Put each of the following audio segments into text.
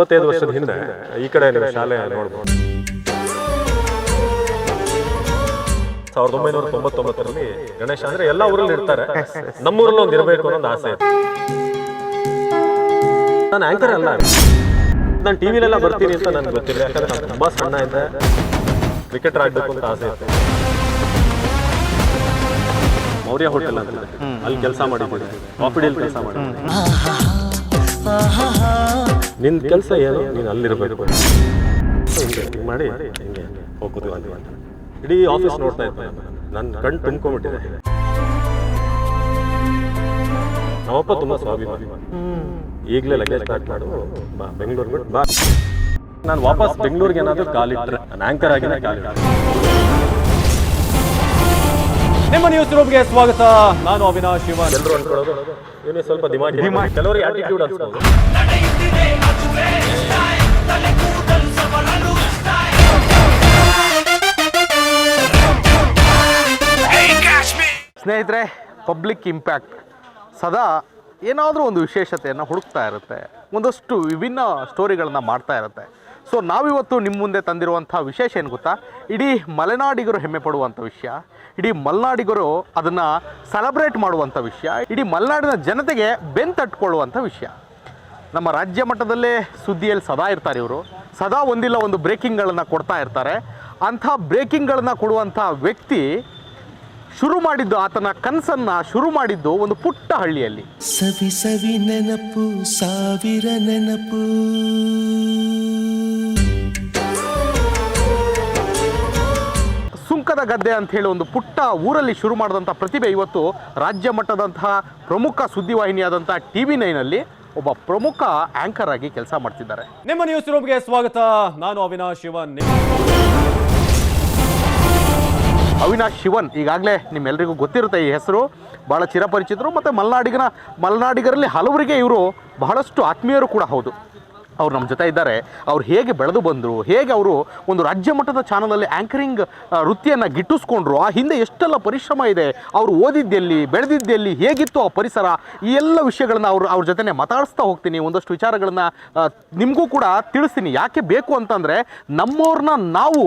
ಇಪ್ಪತ್ತೈದು ವರ್ಷದ ಹಿಂದೆ ಈ ಕಡೆ ನೀವು ಶಾಲೆ ನೋಡ್ಬೋದು. ಸಾವಿರದ ಒಂಬೈನೂರ ತೊಂಬತ್ತೊಂಬತ್ತರಲ್ಲಿ ಗಣೇಶ ಅಂದ್ರೆ ಎಲ್ಲ ಊರಲ್ಲಿ ಇರ್ತಾರೆ. ನಮ್ಮೂರಲ್ಲಿ ಒಂದು ಇರಬೇಕು ಅನ್ನೋದು ಒಂದು ಆಸೆ ಇತ್ತು. ನಾನು ಆಂಕರ್ ಅಲ್ಲ. ನಾನು ಟಿವಿಲೆಲ್ಲ ಬರ್ತೀನಿ ಅಂತ ನನಗೆ ಗೊತ್ತಿಲ್ಲ. ಯಾಕಂದ್ರೆ ನಾನು ತುಂಬಾ ಸಣ್ಣ ಇದ್ದೆ. ಕ್ರಿಕೆಟರ್ ಆಗಬೇಕು ಅಂತ ಆಸೆ ಇತ್ತು. ಮೌರ್ಯ ಹೋಟೆಲ್ ಅಂತ ಅಲ್ಲಿ ಕೆಲಸ ಮಾಡಿದ್ದೀನಿ. ಕಾಫಿ ಡೇಲ್ ಕೆಲಸ ಮಾಡಿದ್ದೀನಿ. ನಿನ್ ಕೆಲಸ ಏನು? ನೀನು ಅಲ್ಲಿರ್ಬೇಕು. ಹಿಂಗೆ ಹಿಂಗೆ ಮಾಡಿ ಹಿಂಗೆ. ಹೋಗೋದು ಅಲ್ಲಿ. ಅಂತ. ಇಡೀ ಆಫೀಸ್ ನೋಡ್ತಾ ಇದ್ದೆ ನನ್ನ ಕಣ್ಣು ತುಂಬ್ಕೊಂಬಿಟ್ಟಿದೆ ನಮ್ಮಪ್ಪ ತುಂಬಾ ಸ್ವಾಭಿಮಾನಿ. ಈಗಲೇ ಲಗೇಜ್ ಸ್ಟಾರ್ಟ್ ಮಾಡು ಬಾ ಬೆಂಗಳೂರಿಗೆ ಬಿಟ್ಟು ಬಾ. ನಾನು ವಾಪಸ್ ಬೆಂಗಳೂರಿಗೆ ಏನಾದರೂ ಕಾಲಿಟ್ರೆ ನಾನು ಆಂಕರ್ ಆಗಿನೇ ಕಾಲಿಟ್ರೆ ನಿಮ್ಮ ನ್ಯೂಸ್ ರೂಮ್ಗೆ ಸ್ವಾಗತ. ನಾನು ಅವಿನಾಶ್ ಶಿವನ್. ಎಲ್ಲರೂ ಅನ್ಕೊಳ್ಳೋದು ಇವನೇ ಸ್ವಲ್ಪ ದಿಮಾಗಿ ಕೆಲವರಿಗೆ ಆಟಿಟ್ಯೂಡ್ ಅನ್ಸ್ಬೋದು. ಸ್ನೇಹಿತರೆ ಪಬ್ಲಿಕ್ ಇಂಪ್ಯಾಕ್ಟ್ ಸದಾ ಏನಾದರೂ ಒಂದು ವಿಶೇಷತೆಯನ್ನು ಹುಡುಕ್ತಾ ಇರುತ್ತೆ. ಒಂದಷ್ಟು ವಿಭಿನ್ನ ಸ್ಟೋರಿಗಳನ್ನು ಮಾಡ್ತಾ ಇರುತ್ತೆ. ಸೊ ನಾವಿವತ್ತು ನಿಮ್ಮ ಮುಂದೆ ತಂದಿರುವಂಥ ವಿಶೇಷ ಏನು ಗೊತ್ತಾ? ಇಡೀ ಮಲೆನಾಡಿಗರು ಹೆಮ್ಮೆ ಪಡುವಂಥ ವಿಷಯ. ಇಡೀ ಮಲೆನಾಡಿಗರು ಅದನ್ನು ಸೆಲೆಬ್ರೇಟ್ ಮಾಡುವಂಥ ವಿಷಯ. ಇಡೀ ಮಲೆನಾಡಿನ ಜನತೆಗೆ ಬೆನ್ ತಟ್ಕೊಳ್ಳುವಂಥ ವಿಷಯ. ನಮ್ಮ ರಾಜ್ಯ ಮಟ್ಟದಲ್ಲೇ ಸುದ್ದಿಯಲ್ಲಿ ಸದಾ ಇರ್ತಾರೆ ಇವರು. ಸದಾ ಒಂದಿಲ್ಲ ಒಂದು ಬ್ರೇಕಿಂಗ್ಗಳನ್ನು ಕೊಡ್ತಾ ಇರ್ತಾರೆ. ಅಂಥ ಬ್ರೇಕಿಂಗ್ಗಳನ್ನು ಕೊಡುವಂಥ ವ್ಯಕ್ತಿ ಶುರು ಮಾಡಿದ್ದು ಆತನ ಕನಸನ್ನು ಶುರು ಮಾಡಿದ್ದು ಒಂದು ಪುಟ್ಟ ಹಳ್ಳಿಯಲ್ಲಿ. ಸವಿ ಸವಿ ನೆನಪು ಸಾವಿರ ನೆನಪು. ಸುಂಕದ ಗದ್ದೆ ಅಂತ ಹೇಳಿ ಒಂದು ಪುಟ್ಟ ಊರಲ್ಲಿ ಶುರು ಮಾಡಿದಂಥ ಪ್ರತಿಭೆ ಇವತ್ತು ರಾಜ್ಯ ಮಟ್ಟದಂತಹ ಪ್ರಮುಖ ಸುದ್ದಿವಾಹಿನಿಯಾದಂಥ ಟಿ ವಿ ನೈನಲ್ಲಿ ಒಬ್ಬ ಪ್ರಮುಖ ಆಂಕರ್ ಆಗಿ ಕೆಲಸ ಮಾಡ್ತಿದ್ದಾರೆ. ನಿಮ್ಮ ನ್ಯೂಸ್ ರೂಮ್ಗೆ ಸ್ವಾಗತ. ನಾನು ಅವಿನಾಶ್ ಶಿವನ್. ಅವಿನಾಶ್ ಶಿವನ್ ಈಗಾಗಲೇ ನಿಮ್ಮೆಲ್ಲರಿಗೂ ಗೊತ್ತಿರುತ್ತೆ ಈ ಹೆಸರು. ಭಾಳ ಚಿರಪರಿಚಿತರು ಮತ್ತು ಮಲೆನಾಡಿಗನ ಮಲೆನಾಡಿಗರಲ್ಲಿ ಹಲವರಿಗೆ ಇವರು ಬಹಳಷ್ಟು ಆತ್ಮೀಯರು ಕೂಡ ಹೌದು. ಅವ್ರು ನಮ್ಮ ಜೊತೆ ಇದ್ದಾರೆ. ಅವ್ರು ಹೇಗೆ ಬೆಳೆದು ಬಂದರು, ಹೇಗೆ ಅವರು ಒಂದು ರಾಜ್ಯ ಮಟ್ಟದ ಚಾನಲಲ್ಲಿ ಆ್ಯಂಕರಿಂಗ್ ವೃತ್ತಿಯನ್ನು ಗಿಟ್ಟಿಸ್ಕೊಂಡ್ರು, ಆ ಹಿಂದೆ ಎಷ್ಟೆಲ್ಲ ಪರಿಶ್ರಮ ಇದೆ, ಅವರು ಓದಿದ್ದೆಲ್ಲಿ, ಬೆಳೆದಿದ್ದೆಲ್ಲಿ, ಹೇಗಿತ್ತು ಆ ಪರಿಸರ, ಈ ಎಲ್ಲ ವಿಷಯಗಳನ್ನ ಅವ್ರು, ಅವ್ರ ಜೊತೆನೆ ಮಾತಾಡಿಸ್ತಾ ಹೋಗ್ತೀನಿ. ಒಂದಷ್ಟು ವಿಚಾರಗಳನ್ನ ನಿಮಗೂ ಕೂಡ ತಿಳಿಸ್ತೀನಿ. ಯಾಕೆ ಬೇಕು ಅಂತಂದರೆ ನಮ್ಮವ್ರನ್ನ ನಾವು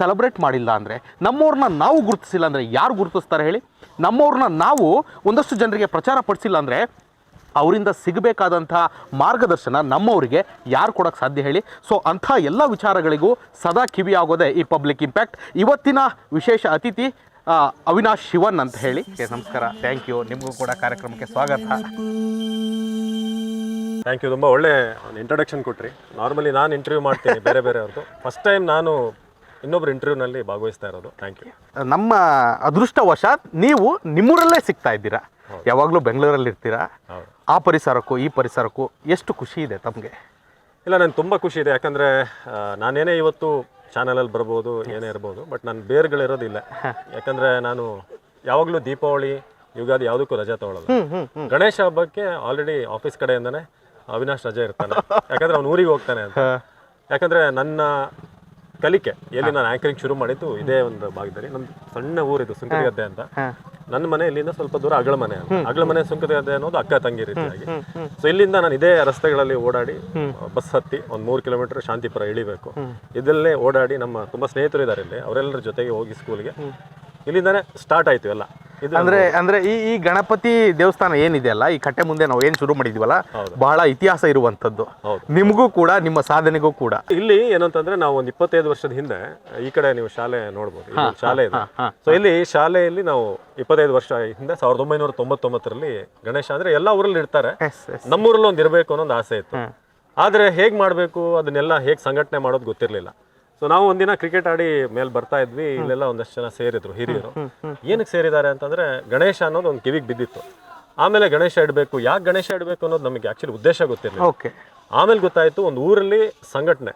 ಸೆಲೆಬ್ರೇಟ್ ಮಾಡಿಲ್ಲ ಅಂದರೆ ನಮ್ಮವ್ರನ್ನ ನಾವು ಗುರುತಿಸಿಲ್ಲ ಅಂದರೆ ಯಾರು ಗುರುತಿಸ್ತಾರೆ ಹೇಳಿ? ನಮ್ಮವ್ರನ್ನ ನಾವು ಒಂದಷ್ಟು ಜನರಿಗೆ ಪ್ರಚಾರ ಪಡಿಸಿಲ್ಲ ಅಂದರೆ ಅವರಿಂದ ಸಿಗಬೇಕಾದಂಥ ಮಾರ್ಗದರ್ಶನ ನಮ್ಮವರಿಗೆ ಯಾರು ಕೊಡೋಕ್ಕೆ ಸಾಧ್ಯ ಹೇಳಿ? ಸೊ ಅಂಥ ಎಲ್ಲ ವಿಚಾರಗಳಿಗೂ ಸದಾ ಕಿವಿಯಾಗೋದೆ ಈ ಪಬ್ಲಿಕ್ ಇಂಪ್ಯಾಕ್ಟ್. ಇವತ್ತಿನ ವಿಶೇಷ ಅತಿಥಿ ಅವಿನಾಶ್ ಶಿವನ್ ಅಂತ ಹೇಳಿ. ನಮಸ್ಕಾರ. ಥ್ಯಾಂಕ್ ಯು ನಿಮಗೂ ಕೂಡ ಕಾರ್ಯಕ್ರಮಕ್ಕೆ ಸ್ವಾಗತ. ಥ್ಯಾಂಕ್ ಯು ತುಂಬ ಒಳ್ಳೆ ಇಂಟ್ರೊಡಕ್ಷನ್ ಕೊಟ್ರಿ. ನಾರ್ಮಲಿ ನಾನು ಇಂಟರ್ವ್ಯೂ ಮಾಡ್ತೀನಿ ಬೇರೆ ಬೇರೆ ಅವ್ರದ್ದು ಫಸ್ಟ್ ಟೈಮ್ ನಾನು ಇನ್ನೊಬ್ರು ಇಂಟರ್ವ್ಯೂನಲ್ಲಿ ಭಾಗವಹಿಸ್ತಾ ಇರೋದು. ಥ್ಯಾಂಕ್ ಯು ನಮ್ಮ ಅದೃಷ್ಟವಶಾತ್ ನೀವು ನಿಮ್ಮೂರಲ್ಲೇ ಸಿಗ್ತಾ ಇದ್ದೀರಾ. ಯಾವಾಗಲೂ ಬೆಂಗಳೂರಲ್ಲಿ ಇರ್ತೀರಾ? ಆ ಪರಿಸರಕ್ಕೂ ಈ ಪರಿಸರಕ್ಕೂ ಎಷ್ಟು ಖುಷಿ ಇದೆ ತಮಗೆ? ಇಲ್ಲ ನನಗೆ ತುಂಬ ಖುಷಿ ಇದೆ. ಯಾಕಂದರೆ ನಾನೇನೇ ಇವತ್ತು ಚಾನಲಲ್ಲಿ ಬರ್ಬೋದು ಏನೇ ಇರ್ಬೋದು ಬಟ್ ನನ್ನ ಬೇರ್ಗಳಿರೋದಿಲ್ಲ. ಯಾಕಂದರೆ ನಾನು ಯಾವಾಗಲೂ ದೀಪಾವಳಿ ಯುಗಾದಿ ಯಾವುದಕ್ಕೂ ರಜೆ ತಗೊಳ್ಳೋದು ಗಣೇಶ ಹಬ್ಬಕ್ಕೆ ಆಲ್ರೆಡಿ ಆಫೀಸ್ ಕಡೆಯಿಂದನೇ ಅವಿನಾಶ್ ರಜೆ ಇರ್ತಾನೆ. ಯಾಕಂದರೆ ಅವ್ನು ಊರಿಗೆ ಹೋಗ್ತಾನೆ ಅಂತ. ಯಾಕಂದರೆ ನನ್ನ ಕಲಿಕೆ. ಎಲ್ಲಿ ನಾನು ಆಂಕರಿಂಗ್ ಶುರು ಮಾಡಿದ್ದು ಇದೇ ಒಂದು ಭಾಗದಲ್ಲಿ. ನಮ್ಮ ಸಣ್ಣ ಊರಿದು ಸುಂಕದಗದ್ದೆ ಅಂತ. ನನ್ನ ಮನೆ ಇಲ್ಲಿಂದ ಸ್ವಲ್ಪ ದೂರ ಅಗಳ ಮನೆ ಅಗಳ ಮನೆ ಸುಂಕದಗದ್ದೆ ಅನ್ನೋದು ಅಕ್ಕ ತಂಗಿ ರೀತಿಯಾಗಿ ಸೊ ಇಲ್ಲಿಂದ ನಾನು ಇದೇ ರಸ್ತೆಗಳಲ್ಲಿ ಓಡಾಡಿ ಬಸ್ ಹತ್ತಿ ಒಂದು ಮೂರು ಕಿಲೋಮೀಟರ್ ಶಾಂತಿಪುರ ಇಳಿಬೇಕು. ಇದಲ್ಲೇ ಓಡಾಡಿ ನಮ್ಮ ತುಂಬಾ ಸ್ನೇಹಿತರು ಇದ್ದಾರೆ ಇಲ್ಲಿ. ಅವರೆಲ್ಲರ ಜೊತೆಗೆ ಹೋಗಿ ಸ್ಕೂಲ್ಗೆ ಇಲ್ಲಿಂದಾನೆ ಸ್ಟಾರ್ಟ್ ಆಯ್ತು ಎಲ್ಲ. ಅಂದ್ರೆ ಅಂದ್ರೆ ಈ ಈ ಗಣಪತಿ ದೇವಸ್ಥಾನ ಏನಿದೆಯಲ್ಲ ಈ ಕಟ್ಟೆ ಮುಂದೆ ನಾವು ಏನು ಶುರು ಮಾಡಿದ್ವಲ್ಲ. ಬಹಳ ಇತಿಹಾಸ ಇರುವಂತದ್ದು. ನಿಮಗೂ ಕೂಡ ನಿಮ್ಮ ಸಾಧನೆಗೂ ಕೂಡ. ಇಲ್ಲಿ ಏನಂತಂದ್ರೆ ನಾವು ಒಂದು ಇಪ್ಪತ್ತೈದು ವರ್ಷದ ಹಿಂದೆ ಈ ಕಡೆ ನೀವು ಶಾಲೆ ನೋಡ್ಬೋದು ಶಾಲೆ ಇದೆ. ಸೊ ಇಲ್ಲಿ ಶಾಲೆಯಲ್ಲಿ ನಾವು ಇಪ್ಪತ್ತೈದು ವರ್ಷ ಹಿಂದೆ ಸಾವಿರದ ಒಂಬೈನೂರ ತೊಂಬತ್ತೊಂಬತ್ತರಲ್ಲಿ ಗಣೇಶ ಅಂದ್ರೆ ಎಲ್ಲ ಊರಲ್ಲಿ ಇರ್ತಾರೆ ನಮ್ಮೂರಲ್ಲಿ ಒಂದು ಇರಬೇಕು ಅನ್ನೋ ಒಂದು ಆಸೆ ಇತ್ತು. ಆದ್ರೆ ಹೇಗ್ ಮಾಡಬೇಕು ಅದನ್ನೆಲ್ಲ ಹೇಗ್ ಸಂಘಟನೆ ಮಾಡೋದು ಗೊತ್ತಿರಲಿಲ್ಲ. ಸೊ ನಾವು ಒಂದಿನ ಕ್ರಿಕೆಟ್ ಆಡಿ ಮೇಲೆ ಬರ್ತಾ ಇದ್ವಿ ಇಲ್ಲೆಲ್ಲ ಒಂದಷ್ಟು ಜನ ಸೇರಿದ್ರು ಹಿರಿಯರು. ಏನಕ್ಕೆ ಸೇರಿದ್ದಾರೆ ಅಂತಂದ್ರೆ ಗಣೇಶ ಅನ್ನೋದು ಒಂದು ಕಿವಿಗೆ ಬಿದ್ದಿತ್ತು. ಆಮೇಲೆ ಗಣೇಶ ಇಡಬೇಕು ಯಾಕೆ ಗಣೇಶ ಇಡಬೇಕು ಅನ್ನೋದು ನಮಗೆ ಆಕ್ಚುಲಿ ಉದ್ದೇಶ ಗೊತ್ತಿರಲಿಲ್ಲ. ಓಕೆ ಆಮೇಲೆ ಗೊತ್ತಾಯ್ತು ಒಂದು ಊರಲ್ಲಿ ಸಂಘಟನೆ.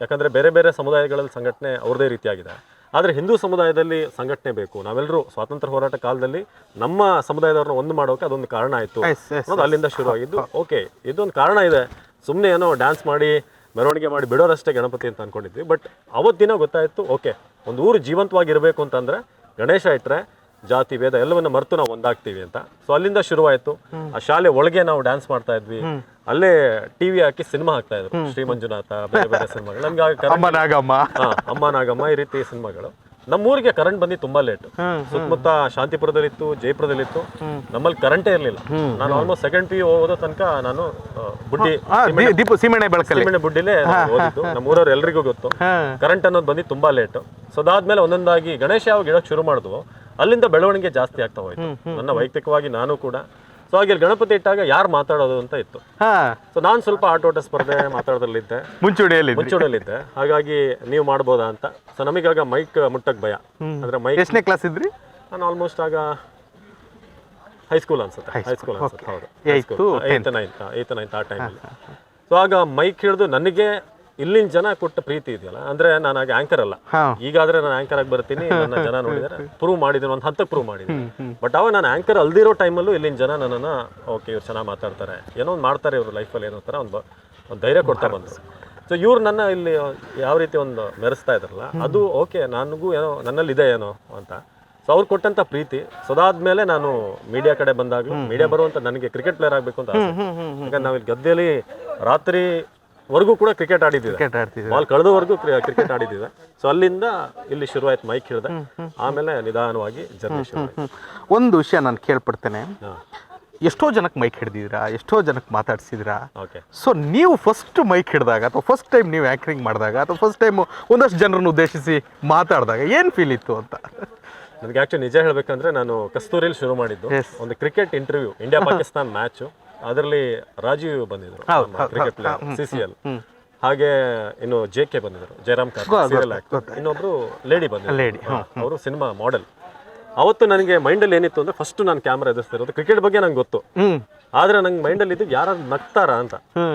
ಯಾಕಂದ್ರೆ ಬೇರೆ ಬೇರೆ ಸಮುದಾಯಗಳಲ್ಲಿ ಸಂಘಟನೆ ಅವ್ರದೇ ರೀತಿಯಾಗಿದೆ. ಆದರೆ ಹಿಂದೂ ಸಮುದಾಯದಲ್ಲಿ ಸಂಘಟನೆ ಬೇಕು. ನಾವೆಲ್ಲರೂ ಸ್ವಾತಂತ್ರ್ಯ ಹೋರಾಟ ಕಾಲದಲ್ಲಿ ನಮ್ಮ ಸಮುದಾಯದವ್ರನ್ನ ಒಂದು ಮಾಡೋಕೆ ಅದೊಂದು ಕಾರಣ ಆಯಿತು ಅನ್ನೋದು ಅಲ್ಲಿಂದ ಶುರು ಆಗಿದ್ದು ಓಕೆ ಇದೊಂದು ಕಾರಣ ಇದೆ. ಸುಮ್ಮನೆ ಏನೋ ಡ್ಯಾನ್ಸ್ ಮಾಡಿ ಮೆರವಣಿಗೆ ಮಾಡಿ ಬಿಡೋರಷ್ಟೇ ಗಣಪತಿ ಅಂತ ಅಂದ್ಕೊಂಡಿದ್ವಿ ಬಟ್ ಅವತ್ತಿನ ಗೊತ್ತಾಯ್ತು ಓಕೆ ಒಂದು ಊರು ಜೀವಂತವಾಗಿರಬೇಕು ಅಂತಂದ್ರೆ ಗಣೇಶ ಇಟ್ಟರೆ ಜಾತಿ ಭೇದ ಎಲ್ಲವನ್ನ ಮರೆತು ನಾವು ಒಂದಾಗ್ತೀವಿ ಅಂತ. ಸೊ ಅಲ್ಲಿಂದ ಶುರುವಾಯಿತು. ಆ ಶಾಲೆ ಒಳಗೆ ನಾವು ಡ್ಯಾನ್ಸ್ ಮಾಡ್ತಾ ಇದ್ವಿ. ಅಲ್ಲೇ ಟಿವಿ ಹಾಕಿ ಸಿನಿಮಾ ಹಾಕ್ತಾ ಇದ್ರು. ಶ್ರೀ ಮಂಜುನಾಥ ಬೇರೆ ಬೇರೆ ಸಿನಿಮಾಗಳು ನಮ್ಗೆ ಅಮ್ಮ ನಾಗಮ್ಮ. ಈ ರೀತಿ ಸಿನಿಮಾಗಳು ನಮ್ಮೂರಿಗೆ ಕರೆಂಟ್ ಬಂದಿ ತುಂಬಾ ಲೇಟ್ ಸುತ್ತಮುತ್ತ ಶಾಂತಿಪುರದಲ್ಲಿತ್ತು ಜಯಪುರದಲ್ಲಿತ್ತು. ನಮ್ಮಲ್ಲಿ ಕರೆಂಟೇ ಇರಲಿಲ್ಲ. ನಾನು ಆಲ್ಮೋಸ್ಟ್ ಸೆಕೆಂಡ್ ಪಿ ಹೋದ ತನಕ ನಾನು ಬುಡ್ಡಿ ದೀಪ ಸೀಮೆಣ್ಣೆ ಬೆಳಕಲ್ಲಿ. ಸೀಮೆಣ್ಣೆ ಬುಡ್ಡಿಲೇ ಓದಿದ್ದು. ನಮ್ಮ ಊರವ್ರು ಎಲ್ರಿಗೂ ಗೊತ್ತು. ಕರೆಂಟ್ ಅನ್ನೋದು ಬಂದಿ ತುಂಬಾ ಲೇಟ್ ಸೊ ಅದಾದ್ಮೇಲೆ ಒಂದೊಂದಾಗಿ ಗಣೇಶ ಯಾವಾಗ ಗಿಡಕ್ಕೆ ಶುರು ಮಾಡಿದ್ವು ಅಲ್ಲಿಂದ ಬೆಳವಣಿಗೆ ಜಾಸ್ತಿ ಆಗ್ತಾ ಹೋಯ್ತು. ನನ್ನ ವೈಯಕ್ತಿಕವಾಗಿ ನಾನು ಕೂಡ. ಸೊ ಹಾಗೆ ಇಲ್ಲಿ ಗಣಪತಿ ಇಟ್ಟಾಗ ಯಾರು ಮಾತಾಡೋದು ಅಂತ ಇತ್ತು. ಹಾ. ಸೊ ನಾನು ಸ್ವಲ್ಪ ಆಟೋಟ ಸ್ಪರ್ಧೆ ಮಾತಾಡೋದ್ರಲ್ಲಿದ್ದೆ. ಮುಂಚೂಣಿಯಲ್ಲಿ ಮುಂಚೂಣಿಯಲ್ಲಿದ್ದೆ. ಹಾಗಾಗಿ ನೀವು ಮಾಡ್ಬೋದಾ ಅಂತ. ಸೊ ನಮಗಾಗ ಮೈಕ್ ಮುಟ್ಟಕ್ ಭಯ. ಅಂದ್ರೆ ಮೈಕ್ ಎಷ್ಟನೇ ಕ್ಲಾಸ್ ಇದ್ರಿ? ನಾನು ಆಲ್ಮೋಸ್ಟ್ ಆಗ ಹೈಸ್ಕೂಲ್ ಅನ್ಸುತ್ತೆ. ಹೈಸ್ಕೂಲ್ ಅನ್ಸುತ್ತೆ ಹೌದು. ಏಯ್ತ್ ನೈನ್ತ್ ಏಯ್ತ್ ನೈನ್ತ್ ಆ ಟೈಮಲ್ಲಿ ಸೊ ಆಗ ಮೈಕ್ ಹಿಡಿದು ನನಗೆ ಇಲ್ಲಿನ ಜನ ಕೊಟ್ಟ ಪ್ರೀತಿ ಇದೆಯಲ್ಲ? ಅಂದ್ರೆ ನಾನು ಆಗ ಆಂಕರ್ ಅಲ್ಲ. ಈಗಾದ್ರೆ ನಾನು ಆಂಕರ್ ಆಗಿ ಬರ್ತೀನಿ ನನ್ನ ಜನ ನೋಡಿದರೆ. ಪ್ರೂವ್ ಮಾಡಿದ್ರು ಒಂದ್ ಹಂತಕ್ಕೆ ಪ್ರೂವ್ ಮಾಡಿದ್ರು. ಬಟ್ ಅವಾಗ ನಾನು ಆಂಕರ್ ಅಲ್ದಿರೋ ಟೈಮಲ್ಲೂ ಇಲ್ಲಿನ ಜನ ನನ್ನನ್ನು ಓಕೆ ಇವ್ರು ಚೆನ್ನಾಗಿ ಮಾತಾಡ್ತಾರೆ. ಏನೋ ಒಂದು ಮಾಡ್ತಾರೆ ಇವರು ಲೈಫಲ್ಲಿ ಏನೋ ಥರ ಒಂದು ಒಂದು ಧೈರ್ಯ ಕೊಡ್ತಾ ಬಂದರು. ಸೊ ಇವ್ರು ನನ್ನ ಇಲ್ಲಿ ಯಾವ ರೀತಿ ಒಂದು ಮೆರೆಸ್ತಾ ಇದ್ರಲ್ಲ ಅದು ಓಕೆ ನನಗೂ ಏನೋ ನನ್ನಲ್ಲಿ ಇದೆ ಏನೋ ಅಂತ. ಸೊ ಅವ್ರು ಕೊಟ್ಟಂತ ಪ್ರೀತಿ ಸದಾದ್ಮೇಲೆ ನಾನು ಮೀಡಿಯಾ ಕಡೆ ಬಂದಾಗಲೂ ಮೀಡಿಯಾ ಬರುವಂತ ನನಗೆ ಕ್ರಿಕೆಟ್ ಪ್ಲೇಯರ್ ಆಗಬೇಕು ಅಂತ. ಯಾಕಂದ್ರೆ ನಾವು ಇಲ್ಲಿ ಗದ್ದೆಯಲ್ಲಿ ರಾತ್ರಿ ವರ್ಗೂ ಕೂಡ ಕ್ರಿಕೆಟ್ ಆಡಿದ್ದೀವಿ. ಕ್ರಿಕೆಟ್ ಆಡ್ತಿದ್ದೀವಿ ಬಾಲ್ ಕಳೆದವರೆಗೂ ಕ್ರಿಕೆಟ್ ಆಡಿದ್ದೀವಿ. ಸೊ ಅಲ್ಲಿಂದ ಇಲ್ಲಿ ಶುರುವಾಯ್ತು ಮೈಕ್ ಹಿಡಿದೆ. ಆಮೇಲೆ ನಿಧಾನವಾಗಿ ಜರ್ನಿ ಶುರು ಒಂದು ವಿಷಯ ನಾನು ಕೇಳ್ಪಡ್ತೇನೆ. ಎಷ್ಟೋ ಜನಕ್ಕೆ ಮೈಕ್ ಹಿಡ್ದಿದ್ದೀರಾ? ಎಷ್ಟೋ ಜನಕ್ಕೆ ಮಾತಾಡ್ಸಿದ್ದೀರಾ? ಓಕೆ ಸೊ ನೀವು ಫಸ್ಟ್ ಮೈಕ್ ಹಿಡಿದಾಗ ಅಥವಾ ಫಸ್ಟ್ ಟೈಮ್ ನೀವು ಆ್ಯಕ್ರಿಂಗ್ ಮಾಡಿದಾಗ ಅಥವಾ ಫಸ್ಟ್ ಟೈಮ್ ಒಂದಷ್ಟು ಜನರನ್ನು ಉದ್ದೇಶಿಸಿ ಮಾತಾಡಿದಾಗ ಏನು ಫೀಲ್ ಇತ್ತು ಅಂತ? ನನಗೆ ಆ್ಯಕ್ಚುಲಿ ನಿಜ ಹೇಳಬೇಕಂದ್ರೆ ನಾನು ಕಸ್ತೂರಿಲಿ ಶುರು ಮಾಡಿದ್ದು ಒಂದು cricket interview India Pakistan match ಅದರಲ್ಲಿ ರಾಜೀವ್ ಬಂದಿದ್ರು cricket player C C L ಹಾಗೆ ಇನ್ನು ಜೆ ಕೆ ಬಂದಿದ್ರು ಜಯರಾಮ್. ಇನ್ನೊಬ್ರು ಲೇಡಿ ಬಂದಿದ್ರು ಅವರು ಸಿನಿಮಾ ಮಾಡೆಲ್ ಅವತ್ತು ನನಗೆ ಮೈಂಡಲ್ಲಿ ಏನಿತ್ತು ಅಂದ್ರೆ ಫಸ್ಟ್ ನಾನು ಕ್ಯಾಮ್ರಾ ಎದುರಿಸ್ತಿರೋದು ಕ್ರಿಕೆಟ್ ಬಗ್ಗೆ ನಂಗೆ ಗೊತ್ತು. ಆದ್ರೆ ನಂಗೆ ಮೈಂಡಲ್ಲಿ ಇದ್ದು ಯಾರು ನಗ್ತಾರ ಅಂತ.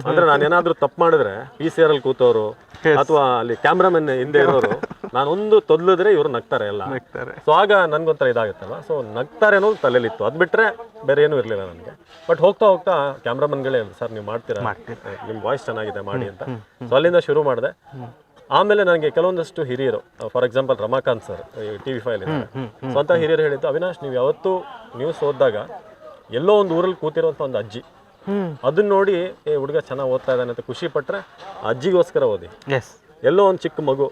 ಅಂದ್ರೆ ನಾನು ಏನಾದ್ರೂ ತಪ್ಪು ಮಾಡಿದ್ರೆ ಪಿ ಸಿ ಆರ್ ಅಲ್ಲಿ ಕೂತವರು ಅಥವಾ ಅಲ್ಲಿ ಕ್ಯಾಮ್ರಾಮನ್ ಹಿಂದೆ ಇರೋರು ನಾನೊಂದು ತೊದ್ಲಿದ್ರೆ ಇವರು ನಗ್ತಾರೆ ಎಲ್ಲ. ನಗ್ತಾರೆ. ಸೊ ಆಗ ನನ್ಗೊಂಥರ ಇದಾಗುತ್ತಲ್ಲ ಸೊ ನಗ್ತಾರೆ ಅನ್ನೋದು ತಲೆಯಲ್ಲಿತ್ತು. ಅದು ಬಿಟ್ಟರೆ ಬೇರೆ ಏನೂ ಇರಲಿಲ್ಲ ನನಗೆ. ಬಟ್ ಹೋಗ್ತಾ ಹೋಗ್ತಾ ಕ್ಯಾಮ್ರಾಮನ್ಗಳೇ ಸರ್ ನೀವು ಮಾಡ್ತೀರಾ? ನಿಮ್ಮ ವಾಯ್ಸ್ ಚೆನ್ನಾಗಿದೆ ಮಾಡಿ ಅಂತ. ಸೊ ಅಲ್ಲಿಂದ ಶುರು ಮಾಡಿದೆ. ಆಮೇಲೆ ನನಗೆ ಕೆಲವೊಂದಷ್ಟು ಹಿರಿಯರು for example Ramakant sir T V file so ಅಂತ ಹಿರಿಯರು ಹೇಳಿದ್ದು ಅವಿನಾಶ್ ನೀವು ಯಾವತ್ತು ನ್ಯೂಸ್ ಓದಿದಾಗ ಎಲ್ಲೋ ಒಂದು ಊರಲ್ಲಿ ಕೂತಿರೋಂಥ ಒಂದು ಅಜ್ಜಿ. ಅದನ್ನ ನೋಡಿ ಏ ಹುಡುಗ ಚೆನ್ನಾಗಿ ಓದ್ತಾ ಇದ್ದಾನೆ ಅಂತ ಖುಷಿ ಪಟ್ಟರೆ ಅಜ್ಜಿಗೋಸ್ಕರ ಓದಿ. ಎಸ್ ಎಲ್ಲೋ ಒಂದು ಚಿಕ್ಕ ಮಗು.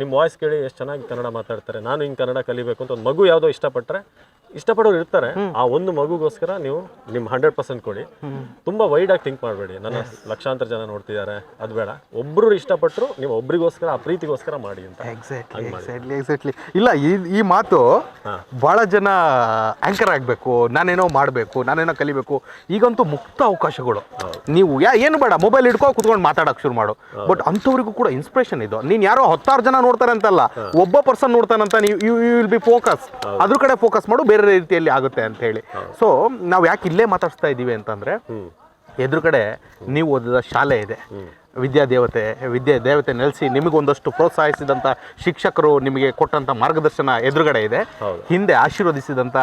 ನಿಮ್ಮ ವಾಯ್ಸ್ ಕೇಳಿ ಎಷ್ಟು ಚೆನ್ನಾಗಿ ಕನ್ನಡ ಮಾತಾಡ್ತಾರೆ. ನಾನು ಹಿಂಗೆ ಕನ್ನಡ ಕಲಿಬೇಕು ಅಂತ ಒಂದು ಮಗು ಯಾವುದೋ ಇಷ್ಟಪಟ್ಟರೆ ಇಷ್ಟಪಡೋರು ಇರ್ತಾರೆ. ಆ ಒಂದು ಮಗುಗೋಸ್ಕರ ನೀವು ನಿಮ್ಮ ಹಂಡ್ರೆಡ್ ಪರ್ಸೆಂಟ್ ಕೊಡಿ. ತುಂಬಾ ವೈಡ್ ಆಗಿ ಥಿಂಕ್ ಮಾಡಬೇಡಿ. ನನ್ನ ಲಕ್ಷಾಂತರ ಜನ ನೋಡ್ತಿದ್ದಾರೆ. ಅದು ಬೇಡ. ಒಬ್ರು ಇಷ್ಟಪಟ್ಟರು ನೀವು ಒಬ್ರಿಗೋಸ್ಕರ ಆ ಪ್ರೀತಿಗೋಸ್ಕರ ಮಾಡಿ ಅಂತ. ಎಕ್ಸಾಕ್ಟ್ಲಿ ಎಕ್ಸಾಕ್ಟ್ಲಿ ಎಕ್ಸಾಕ್ಟ್ಲಿ ಇಲ್ಲ ಈ ಈ ಮಾತು ಬಹಳ ಜನ ಆ್ಯಂಕರ್ ಆಗಬೇಕು. ನಾನೇನೋ ಮಾಡಬೇಕು ನಾನೇನೋ ಕಲಿಬೇಕು. ಈಗಂತೂ ಮುಕ್ತ ಅವಕಾಶಗಳು. ನೀವು ಯಾ ಏನು ಬೇಡ. ಮೊಬೈಲ್ ಹಿಡ್ಕೊ ಕುತ್ಕೊಂಡು ಮಾತಾಡೋಕೆ ಶುರು ಮಾಡು. ಬಟ್ ಅಂಥವ್ರಿಗೂ ಕೂಡ ಇನ್ಸ್ಪಿರೇಷನ್ ಇದು. ನೀನು ಯಾರೋ ಹತ್ತಾರು ಜನ ನೋಡ್ತಾರೆ ಅಂತಲ್ಲ ಒಬ್ಬ ಪರ್ಸನ್ ನೋಡ್ತಾನಂತ ನೀವು ಯು ವಿಲ್ ಬಿ ಫೋಕಸ್ ಅದ್ರ ಕಡೆ ಫೋಕಸ್ ಮಾಡು ಬೇರೆ ರೀತಿಯಲ್ಲಿ ಆಗುತ್ತೆ ಅಂತ ಹೇಳಿ. ಸೊ ನಾವು ಯಾಕೆ ಇಲ್ಲೇ ಮಾತಾಡ್ಸ್ತಾ ಇದ್ದೀವಿ ಅಂತಂದರೆ ಎದುರುಗಡೆ ನೀವು ಓದಿದ ಶಾಲೆ ಇದೆ. ವಿದ್ಯಾ ದೇವತೆ ವಿದ್ಯಾ ದೇವತೆ ನೆಲೆಸಿ ನಿಮಗೊಂದಷ್ಟು ಪ್ರೋತ್ಸಾಹಿಸಿದಂಥ ಶಿಕ್ಷಕರು ನಿಮಗೆ ಕೊಟ್ಟಂಥ ಮಾರ್ಗದರ್ಶನ ಎದುರುಗಡೆ ಇದೆ. ಹಿಂದೆ. ಆಶೀರ್ವದಿಸಿದಂಥ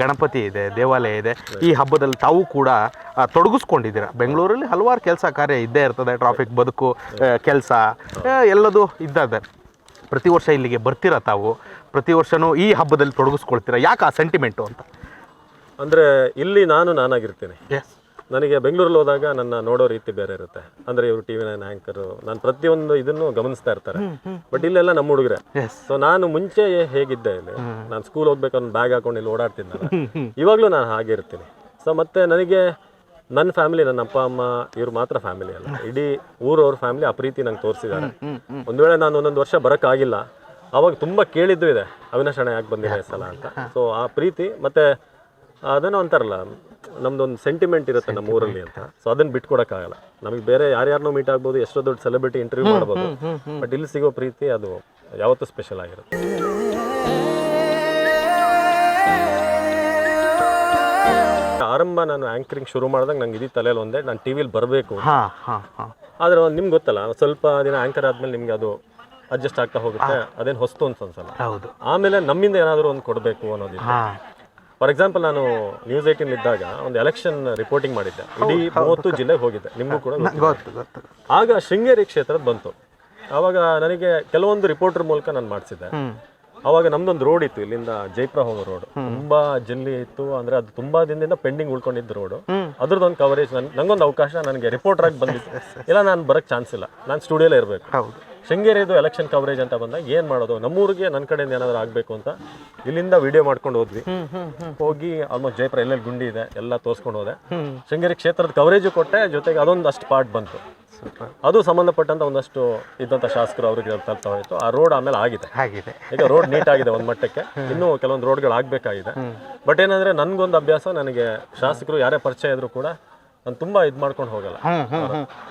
ಗಣಪತಿ ಇದೆ ದೇವಾಲಯ ಇದೆ. ಈ ಹಬ್ಬದಲ್ಲಿ ತಾವು ಕೂಡ ತೊಡಗಿಸ್ಕೊಂಡಿದ್ದೀರ ತೊಡಗಿಸ್ಕೊಂಡಿದ್ದೀರಾ. ಬೆಂಗಳೂರಲ್ಲಿ ಹಲವಾರು ಕೆಲಸ ಕಾರ್ಯ ಇದ್ದೇ ಇರ್ತದೆ. ಟ್ರಾಫಿಕ್ ಬದುಕು ಕೆಲಸ ಎಲ್ಲದೂ ಇದ್ದದೆ ಪ್ರತಿ ವರ್ಷ ಇಲ್ಲಿಗೆ ಬರ್ತೀರಾ ತಾವು? ಪ್ರತಿ ವರ್ಷನೂ ಈ ಹಬ್ಬದಲ್ಲಿ ತೊಡಗಿಸ್ಕೊಳ್ತೀರಾ? ಯಾಕೆ ಆ ಸೆಂಟಿಮೆಂಟು ಅಂತ? ಅಂದ್ರೆ ಇಲ್ಲಿ ನಾನು ನಾನಾಗಿರ್ತೀನಿ. ಎಸ್ ನನಗೆ ಬೆಂಗಳೂರಲ್ಲಿ ಹೋದಾಗ ನನ್ನ ನೋಡೋ ರೀತಿ ಬೇರೆ ಇರುತ್ತೆ. ಅಂದ್ರೆ ಇವರು ಟಿವಿ ನೈನ್ ಆ್ಯಂಕರು ನಾನು ಪ್ರತಿಯೊಂದು ಇದನ್ನು ಗಮನಿಸ್ತಾ ಇರ್ತಾರೆ. ಬಟ್ ಇಲ್ಲೆಲ್ಲ ನಮ್ಮ ಹುಡುಗರೆ. ಸೊ ನಾನು ಮುಂಚೆ ಹೇಗಿದ್ದೆ ಇಲ್ಲಿ? ನಾನು ಸ್ಕೂಲ್ ಹೋಗ್ಬೇಕು ಒಂದು ಬ್ಯಾಗ್ ಹಾಕೊಂಡು ಇಲ್ಲಿ ಓಡಾಡ್ತಿದ್ದಲ್ಲ ಇವಾಗಲೂ ನಾನು ಹಾಗೆ ಇರ್ತೀನಿ. ಸೊ ಮತ್ತೆ ನನಗೆ ನನ್ನ ಫ್ಯಾಮಿಲಿ ನನ್ನ ಅಪ್ಪ ಅಮ್ಮ ಇವ್ರು ಮಾತ್ರ ಫ್ಯಾಮಿಲಿ ಅಲ್ಲ. ಇಡೀ ಊರವ್ರ ಫ್ಯಾಮಿಲಿ ಆ ಪ್ರೀತಿ ನಂಗೆ ತೋರಿಸಿದ್ದಾರೆ. ಒಂದು ವೇಳೆ ನಾನು ಒಂದೊಂದು ವರ್ಷ ಬರೋಕ್ಕಾಗಿಲ್ಲ ಅವಾಗ ತುಂಬ ಕೇಳಿದ್ದು ಇದೆ ಅವಿನಾಶ್ ಅಣ್ಣ ಯಾಕೆ ಬಂದಿದೆ ಈ ಸಲ ಅಂತ. ಸೊ ಆ ಪ್ರೀತಿ ಮತ್ತೆ ಅದನ್ನು ಅಂತಾರಲ್ಲ ನಮ್ದೊಂದು ಸೆಂಟಿಮೆಂಟ್ ಇರುತ್ತೆ ನಮ್ಮ ಊರಲ್ಲಿ ಅಂತ. ಸೊ ಅದನ್ನ ಬಿಟ್ಕೊಡಕ್ಕಾಗಲ್ಲ. ನಮಗೆ ಬೇರೆ ಯಾರ್ಯಾರನ್ನೂ ಮೀಟ್ ಆಗ್ಬೋದು ಎಷ್ಟೋ ದೊಡ್ಡ ಸೆಲೆಬ್ರಿಟಿ ಇಂಟರ್ವ್ಯೂ ಮಾಡ್ಬೋದು. ಬಟ್ ಇಲ್ಲಿ ಸಿಗೋ ಪ್ರೀತಿ ಅದು ಯಾವತ್ತೂ ಸ್ಪೆಷಲ್ ಆಗಿರುತ್ತೆ. ಆರಂಭ ನಾನು ಆಂಕರಿಂಗ್ ಶುರು ಮಾಡಿದಾಗ ನಂಗೆ ಇದೀ ತಲೆಯಲ್ಲಿ ಒಂದೇ ನಾನು ಟಿವಿಲಿ ಬರಬೇಕು ಆದರೆ ನಿಮ್ಗೆ ಗೊತ್ತಲ್ಲ ಸ್ವಲ್ಪ ದಿನ ಆಂಕರ್ ಆದ್ಮೇಲೆ ನಿಮಗೆ ಅದು ಅಡ್ಜಸ್ಟ್ ಆಗ್ತಾ ಹೋಗುತ್ತೆ. ಅದೇನು ಹೊಸ್ತು ಅಂತ ಅನ್ಸಲ್ಲ ಹೌದು. ಆಮೇಲೆ ನಮ್ಮಿಂದ ಏನಾದರೂ ಒಂದು ಕೊಡಬೇಕು ಅನ್ನೋದು ಹಾಂ. ಫಾರ್ ಎಕ್ಸಾಂಪಲ್ ನಾನು ನ್ಯೂಸ್ ಏಟೀನ್ ಇದ್ದಾಗ ಒಂದು ಎಲೆಕ್ಷನ್ ರಿಪೋರ್ಟಿಂಗ್ ಮಾಡಿದ್ದೆ. ಇಡೀ ಮೂವತ್ತು ಜಿಲ್ಲೆಗೆ ಹೋಗಿದ್ದೆ. ನಿಮಗೂ ಕೂಡ ಗೊತ್ತಿದೆ. ಗೊತ್ತು ಗೊತ್ತು. ಆಗ ಶೃಂಗೇರಿ ಕ್ಷೇತ್ರದ ಬಂತು. ಆವಾಗ ನನಗೆ ಕೆಲವೊಂದು ರಿಪೋರ್ಟರ್ ಮೂಲಕ ನಾನು ಮಾಡಿಸಿದ್ದೆ. ಅವಾಗ ನಮ್ದೊಂದು ರೋಡ್ ಇತ್ತು ಇಲ್ಲಿಂದ ಜೈಪುರ ಹೋಗೋ ರೋಡ್ ತುಂಬಾ ಜಲ್ಲಿ ಇತ್ತು ಅಂದ್ರೆ ಅದು ತುಂಬಾ ದಿನದಿಂದ ಪೆಂಡಿಂಗ್ ಉಳ್ಕೊಂಡಿದ್ದ ರೋಡ್ ಅದ್ರದ್ದೊಂದು ಕವರೇಜ್ ನನ್ ನಂಗೊಂದು ಅವಕಾಶ ನನಗೆ ರಿಪೋರ್ಟರ್ ಆಗಿ ಬಂದಿತ್ತು. ಇಲ್ಲ ನಾನು ಬರಕ್ ಚಾನ್ಸ್ ಇಲ್ಲ. ನಾನು ಸ್ಟುಡಿಯೋಲೇ ಇರಬೇಕು. ಹೌದು. ಶೃಂಗೇರಿದು ಎಲೆಕ್ಷನ್ ಕವರೇಜ್ ಅಂತ ಬಂದಾಗ ಏನ್ ಮಾಡೋದು? ನಮ್ಮೂರಿಗೆ ನನ್ನ ಕಡೆಯಿಂದ ಏನಾದ್ರು ಆಗ್ಬೇಕು ಅಂತ ಇಲ್ಲಿಂದ ವಿಡಿಯೋ ಮಾಡ್ಕೊಂಡು ಹೋದ್ವಿ. ಹೋಗಿ ಆಲ್ಮೋಸ್ಟ್ ಜಯಪುರ ಎಲ್ಲೆಲ್ಲಿ ಗುಂಡಿ ಇದೆ ಎಲ್ಲ ತೋರಿಸ್ಕೊಂಡು ಹೋದೆ. ಶೃಂಗೇರಿ ಕ್ಷೇತ್ರದ ಕವರೇಜು ಕೊಟ್ಟೆ ಜೊತೆಗೆ ಅದೊಂದು ಅಷ್ಟು ಪಾರ್ಟ್ ಬಂತು. ಅದು ಸಂಬಂಧಪಟ್ಟಂತ ಒಂದಷ್ಟು ಇದ್ದಂತ ಶಾಸಕರು ಅವ್ರಿಗೆ ತಲುಪ್ತಾ ಹೋಯ್ತು ಆ ರೋಡ್ ಆಮೇಲೆ ಆಗಿದೆ. ಆಗಿದೆ. ಈಗ ರೋಡ್ ನೀಟ್ ಆಗಿದೆ ಒಂದ್ ಮಟ್ಟಕ್ಕೆ. ಇನ್ನೂ ಕೆಲವೊಂದು ರೋಡ್ಗಳು ಆಗ್ಬೇಕಾಗಿದೆ. ಬಟ್ ಏನಂದ್ರೆ ನನ್ಗೊಂದು ಅಭ್ಯಾಸ ನನಗೆ ಶಾಸಕರು ಯಾರೇ ಪರಿಚಯ ಇದ್ರು ಕೂಡ ನಾನು ತುಂಬಾ ಇದ್ ಮಾಡ್ಕೊಂಡು ಹೋಗಲ್ಲ.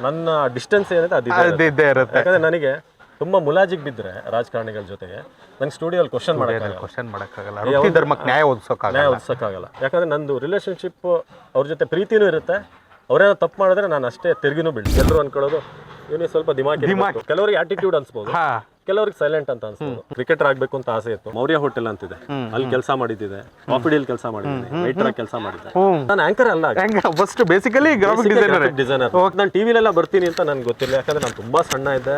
ನನ್ನ ಡಿಸ್ಟೆನ್ಸ್ ಏನಿದೆ ಅದು ಇದ್ದೇ ಇರುತ್ತೆ. ಯಾಕಂದ್ರೆ ನನಗೆ ತುಂಬಾ ಮುಲಾಜಿಗೆ ಬಿದ್ದರೆ ರಾಜಕಾರಣಿಗಳ ಜೊತೆಗೆ ನಂಗೆ ಸ್ಟುಡಿಯೋಲ್ಲಿ ಕ್ವಶನ್ ಮಾಡೋಕ್ಕಾಗಲ್ಲ. ಕ್ವಶನ್ ಮಾಡೋಕ್ಕಾಗಲ್ಲ. ವೃತ್ತಿ ಧರ್ಮಕ್ಕೆ ನ್ಯಾಯ ಒದಗಿಸೋಕ್ಕಾಗಲ್ಲ. ನ್ಯಾಯ ಒದಗಿಸೋಕ್ಕಾಗಲ್ಲ. ಯಾಕಂದ್ರೆ ನಂದು ರಿಲೇಶನ್ಶಿಪ್ ಅವ್ರ ಜೊತೆ ಪ್ರೀತಿನೂ ಇರುತ್ತೆ. ಅವರೇನೋ ತಪ್ಪು ಮಾಡಿದ್ರೆ ನಾನು ಅಷ್ಟೇ ತಿರುಗಿನೂ ಬಿಡ್ತೀನಿ ಎಲ್ಲರೂ ಅನ್ಕೊಳ್ಳೋದು ಇವನಿಗೆ ಸ್ವಲ್ಪ ದಿಮಾಗ್ ಕೆಲವರಿಗೆ ಆಟಿಟ್ಯೂಡ್ ಅನ್ಸ್ಬೋದು. ಕೆಲವ್ರಿಗೆ ಸೈಲೆಂಟ್ ಅಂತ ಅನ್ಸ್ತು ಕ್ರಿಕೆಟರ್ ಆಗ್ಬೇಕು ಅಂತ ಆಸೆ ಇತ್ತು. ಮೌರ್ಯ ಹೋಟೆಲ್ ಅಂತಿದೆ. ಅಲ್ಲಿ ಕೆಲಸ ಮಾಡಿದ್ದಿದೆ. ಕಾಫಿ ಡೀಲ್ ಕೆಲಸ ಮಾಡಿದ್ದೆ ವೈಟರ್ ಕೆಲಸ ಮಾಡಿದ್ದೆ. ನಾನು ಆಂಕರ್ ಅಲ್ಲ first basically graphic designer designer ನಾನು ಟಿವಿಲೆಲ್ಲ ಬರ್ತೀನಿ ಅಂತ ನನ್ಗೆ ಗೊತ್ತಿಲ್ಲ. ಯಾಕಂದ್ರೆ ನಾನು ತುಂಬಾ ಸಣ್ಣ ಇದ್ದೆ.